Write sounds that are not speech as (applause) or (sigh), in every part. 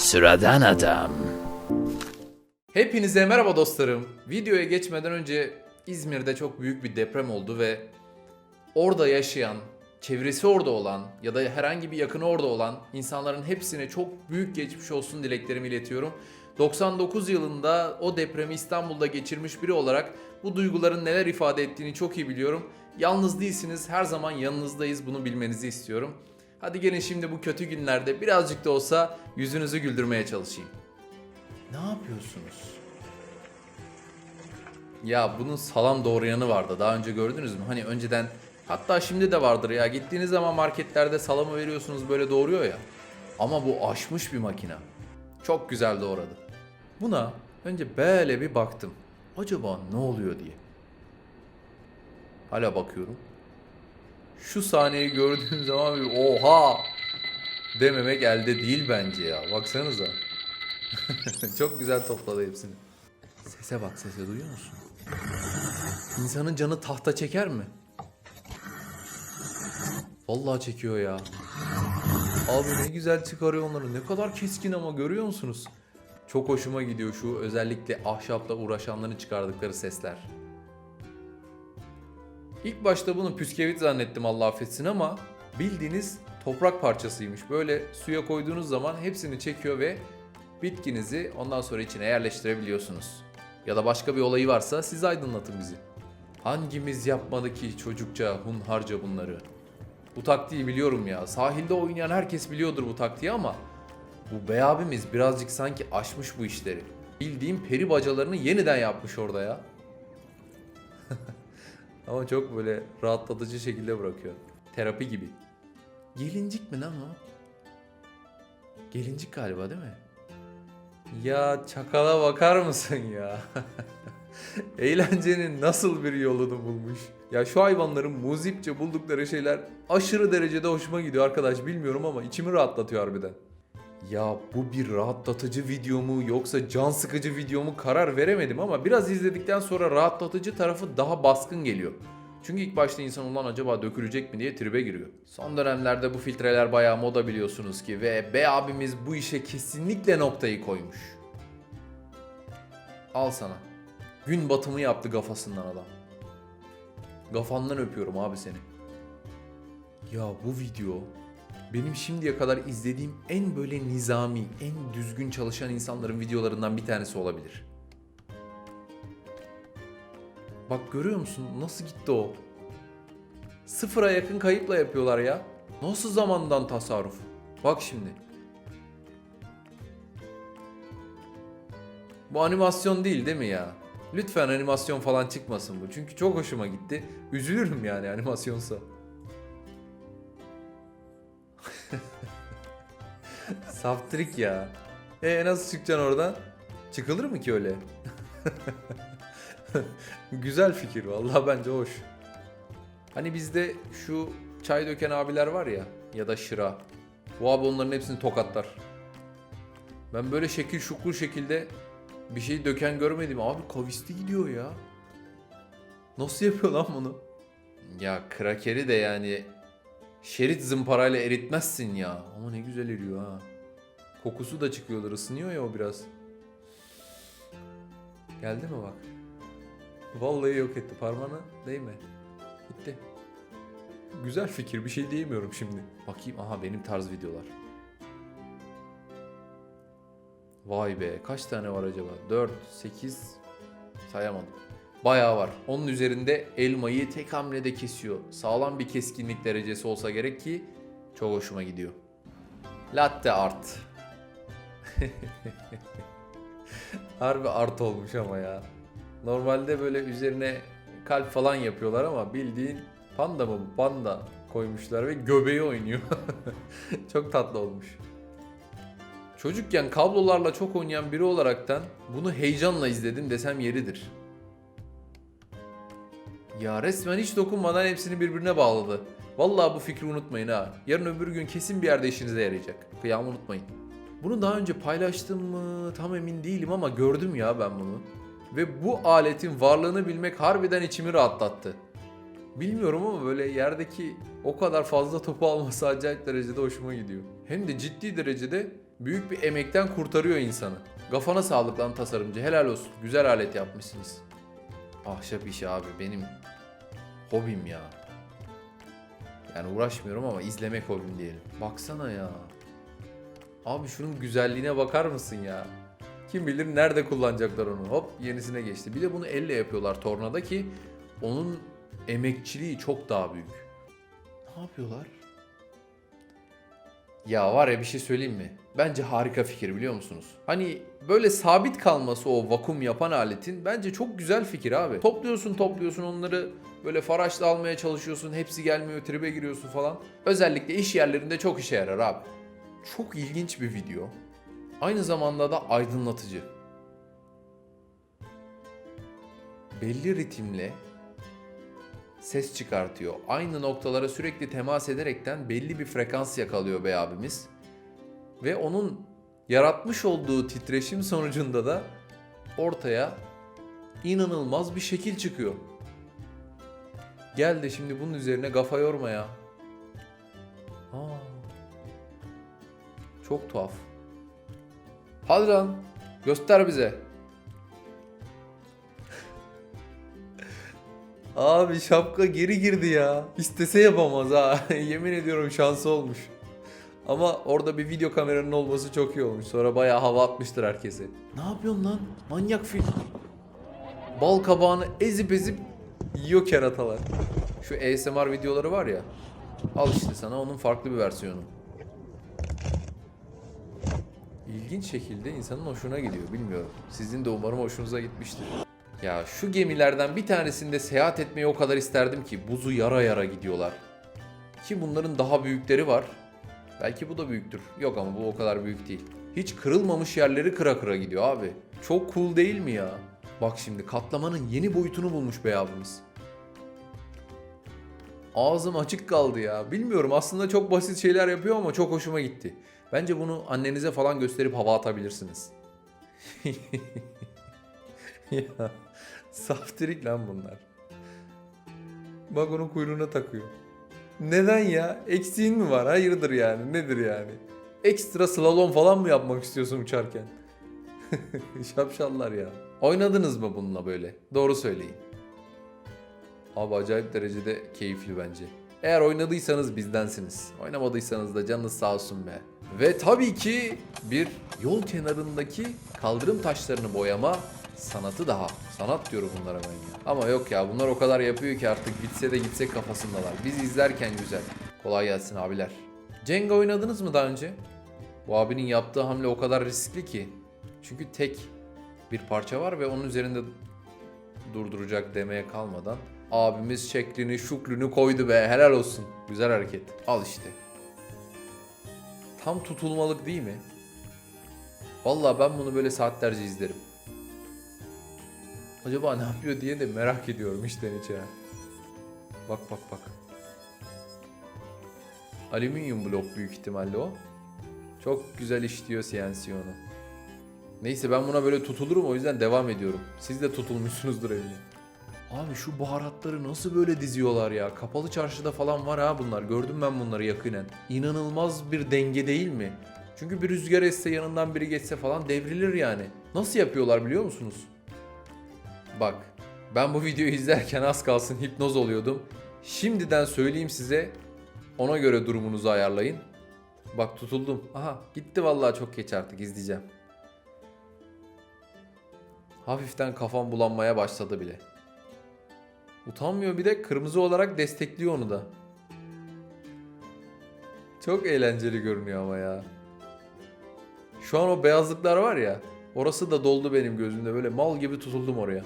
Sıradan adam. Hepinize merhaba dostlarım. Videoya geçmeden önce İzmir'de çok büyük bir deprem oldu ve orada yaşayan, çevresi orada olan ya da herhangi bir yakını orada olan insanların hepsine çok büyük geçmiş olsun dileklerimi iletiyorum. 99 yılında o depremi İstanbul'da geçirmiş biri olarak bu duyguların neler ifade ettiğini çok iyi biliyorum. Yalnız değilsiniz, her zaman yanınızdayız bunu bilmenizi istiyorum. Hadi gelin şimdi bu kötü günlerde birazcık da olsa yüzünüzü güldürmeye çalışayım. Ne yapıyorsunuz? Ya bunun salam doğrayanı vardı. Daha önce gördünüz mü? Hani önceden hatta şimdi de vardır ya. Gittiğiniz zaman marketlerde salamı veriyorsunuz böyle doğruyor ya. Ama bu aşmış bir makine. Çok güzel doğradı. Buna önce böyle bir baktım. Acaba ne oluyor diye. Hala bakıyorum. Şu sahneyi gördüğüm zaman bir oha dememek elde değil bence ya. Baksanıza. (laughs) Çok güzel topladı hepsini. Sese bak sese duyuyor musun? İnsanın canı tahta çeker mi? Vallahi çekiyor ya. Abi ne güzel çıkarıyor onları. Ne kadar keskin ama görüyor musunuz? Çok hoşuma gidiyor şu özellikle ahşapla uğraşanların çıkardıkları sesler. İlk başta bunu püskevit zannettim Allah affetsin ama bildiğiniz toprak parçasıymış. Böyle suya koyduğunuz zaman hepsini çekiyor ve bitkinizi ondan sonra içine yerleştirebiliyorsunuz. Ya da başka bir olayı varsa siz aydınlatın bizi. Hangimiz yapmadı ki çocukça, hunharca bunları? Bu taktiği biliyorum ya. Sahilde oynayan herkes biliyordur bu taktiği ama bu bey abimiz birazcık sanki aşmış bu işleri. Bildiğim peri bacalarını yeniden yapmış orada ya. Ama çok böyle rahatlatıcı şekilde bırakıyor. Terapi gibi. Gelincik mi lan o? Gelincik galiba değil mi? Ya çakala bakar mısın ya? (laughs) Eğlencenin nasıl bir yolunu bulmuş. Ya şu hayvanların muzipçe buldukları şeyler aşırı derecede hoşuma gidiyor arkadaş bilmiyorum ama içimi rahatlatıyor harbiden. Ya bu bir rahatlatıcı video mu yoksa can sıkıcı video mu karar veremedim ama biraz izledikten sonra rahatlatıcı tarafı daha baskın geliyor. Çünkü ilk başta insan ulan acaba dökülecek mi diye tribe giriyor. Son dönemlerde bu filtreler bayağı moda biliyorsunuz ki ve B abimiz bu işe kesinlikle noktayı koymuş. Al sana. Gün batımı yaptı kafasından adam. Gafandan öpüyorum abi seni. Ya bu video benim şimdiye kadar izlediğim en böyle nizami, en düzgün çalışan insanların videolarından bir tanesi olabilir. Bak görüyor musun nasıl gitti o? Sıfıra yakın kayıpla yapıyorlar ya. Nasıl zamandan tasarruf? Bak şimdi. Bu animasyon değil değil mi ya? Lütfen animasyon falan çıkmasın bu. Çünkü çok hoşuma gitti. Üzülürüm yani animasyonsa. (laughs) Saptrik ya. E nasıl çıkacaksın oradan? Çıkılır mı ki öyle? (laughs) Güzel fikir vallahi bence hoş. Hani bizde şu çay döken abiler var ya ya da şıra. Bu abi onların hepsini tokatlar. Ben böyle şekil şukur şekilde bir şey döken görmedim. Abi kavisli gidiyor ya. Nasıl yapıyor lan bunu? Ya krakeri de yani şerit zımparayla eritmezsin ya. Ama ne güzel eriyor ha. Kokusu da çıkıyordur. ısınıyor ya o biraz. Geldi mi bak. Vallahi yok etti. Parmağına değme. Gitti. Güzel fikir. Bir şey diyemiyorum şimdi. Bakayım. Aha benim tarz videolar. Vay be. Kaç tane var acaba? 4, 8 sayamadım. Bayağı var. Onun üzerinde elmayı tek hamlede kesiyor. Sağlam bir keskinlik derecesi olsa gerek ki çok hoşuma gidiyor. Latte art. (laughs) Harbi art olmuş ama ya. Normalde böyle üzerine kalp falan yapıyorlar ama bildiğin panda mı? Panda koymuşlar ve göbeği oynuyor. (laughs) çok tatlı olmuş. Çocukken kablolarla çok oynayan biri olaraktan bunu heyecanla izledim desem yeridir. Ya resmen hiç dokunmadan hepsini birbirine bağladı. Vallahi bu fikri unutmayın ha. Yarın öbür gün kesin bir yerde işinize yarayacak. Kıyamı unutmayın. Bunu daha önce paylaştım mı tam emin değilim ama gördüm ya ben bunu. Ve bu aletin varlığını bilmek harbiden içimi rahatlattı. Bilmiyorum ama böyle yerdeki o kadar fazla topu alması acayip derecede hoşuma gidiyor. Hem de ciddi derecede büyük bir emekten kurtarıyor insanı. Kafana sağlık lan tasarımcı. Helal olsun. Güzel alet yapmışsınız. Ahşap işi abi benim hobim ya. Yani uğraşmıyorum ama izlemek hobim diyelim. Baksana ya. Abi şunun güzelliğine bakar mısın ya? Kim bilir nerede kullanacaklar onu. Hop yenisine geçti. Bir de bunu elle yapıyorlar tornada ki onun emekçiliği çok daha büyük. Ne yapıyorlar? Ya var ya bir şey söyleyeyim mi? Bence harika fikir biliyor musunuz? Hani böyle sabit kalması o vakum yapan aletin bence çok güzel fikir abi. Topluyorsun topluyorsun onları böyle faraşla almaya çalışıyorsun. Hepsi gelmiyor tribe giriyorsun falan. Özellikle iş yerlerinde çok işe yarar abi. Çok ilginç bir video. Aynı zamanda da aydınlatıcı. Belli ritimle ses çıkartıyor. Aynı noktalara sürekli temas ederekten belli bir frekans yakalıyor bey abimiz. Ve onun yaratmış olduğu titreşim sonucunda da ortaya inanılmaz bir şekil çıkıyor. Gel de şimdi bunun üzerine kafa yorma ya. Aa, çok tuhaf. Hadi lan göster bize. (laughs) Abi şapka geri girdi ya. İstese yapamaz ha. (laughs) Yemin ediyorum şansı olmuş. Ama orada bir video kameranın olması çok iyi olmuş. Sonra bayağı hava atmıştır herkese. Ne yapıyorsun lan? Manyak fil. Bal kabağını ezip ezip yiyor keratalar. Şu ASMR videoları var ya. Al işte sana onun farklı bir versiyonu. İlginç şekilde insanın hoşuna gidiyor bilmiyorum. Sizin de umarım hoşunuza gitmiştir. Ya şu gemilerden bir tanesinde seyahat etmeyi o kadar isterdim ki buzu yara yara gidiyorlar. Ki bunların daha büyükleri var. Belki bu da büyüktür. Yok ama bu o kadar büyük değil. Hiç kırılmamış yerleri kıra kıra gidiyor abi. Çok cool değil mi ya? Bak şimdi katlamanın yeni boyutunu bulmuş bey abimiz. Ağzım açık kaldı ya. Bilmiyorum aslında çok basit şeyler yapıyor ama çok hoşuma gitti. Bence bunu annenize falan gösterip hava atabilirsiniz. (laughs) ya saftirik lan bunlar. Bak onun kuyruğuna takıyor. Neden ya? Eksiğin mi var? Hayırdır yani? Nedir yani? Ekstra slalom falan mı yapmak istiyorsun uçarken? (laughs) Şapşallar ya. Oynadınız mı bununla böyle? Doğru söyleyin. Abi acayip derecede keyifli bence. Eğer oynadıysanız bizdensiniz. Oynamadıysanız da canınız sağ olsun be. Ve tabii ki bir yol kenarındaki kaldırım taşlarını boyama sanatı daha. Sanat diyorum bunlara ben ya. Ama yok ya bunlar o kadar yapıyor ki artık bitse de gitsek kafasındalar. Biz izlerken güzel. Kolay gelsin abiler. Jenga oynadınız mı daha önce? Bu abinin yaptığı hamle o kadar riskli ki. Çünkü tek bir parça var ve onun üzerinde durduracak demeye kalmadan abimiz şeklini şuklünü koydu be helal olsun. Güzel hareket. Al işte. Tam tutulmalık değil mi? Vallahi ben bunu böyle saatlerce izlerim. Acaba ne yapıyor diye de merak ediyorum içten içe. Bak bak bak. Alüminyum blok büyük ihtimalle o. Çok güzel işliyor CNC onu. Neyse ben buna böyle tutulurum o yüzden devam ediyorum. Siz de tutulmuşsunuzdur eminim. Abi şu baharatları nasıl böyle diziyorlar ya? Kapalı çarşıda falan var ha bunlar. Gördüm ben bunları yakinen. İnanılmaz bir denge değil mi? Çünkü bir rüzgar esse yanından biri geçse falan devrilir yani. Nasıl yapıyorlar biliyor musunuz? Bak ben bu videoyu izlerken az kalsın hipnoz oluyordum. Şimdiden söyleyeyim size ona göre durumunuzu ayarlayın. Bak tutuldum. Aha gitti vallahi çok geç artık izleyeceğim. Hafiften kafam bulanmaya başladı bile. Utanmıyor bir de kırmızı olarak destekliyor onu da. Çok eğlenceli görünüyor ama ya. Şu an o beyazlıklar var ya. Orası da doldu benim gözümde. Böyle mal gibi tutuldum oraya.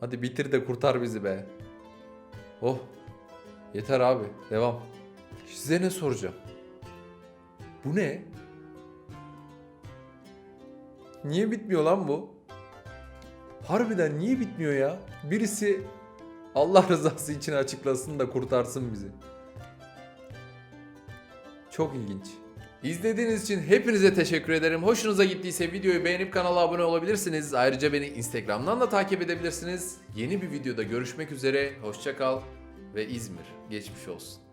Hadi bitir de kurtar bizi be. Oh. Yeter abi. Devam. Size ne soracağım? Bu ne? Niye bitmiyor lan bu? Harbiden niye bitmiyor ya? Birisi Allah (laughs) rızası için açıklasın da kurtarsın bizi. Çok ilginç. İzlediğiniz için hepinize teşekkür ederim. Hoşunuza gittiyse videoyu beğenip kanala abone olabilirsiniz. Ayrıca beni Instagram'dan da takip edebilirsiniz. Yeni bir videoda görüşmek üzere. Hoşça kal ve İzmir geçmiş olsun.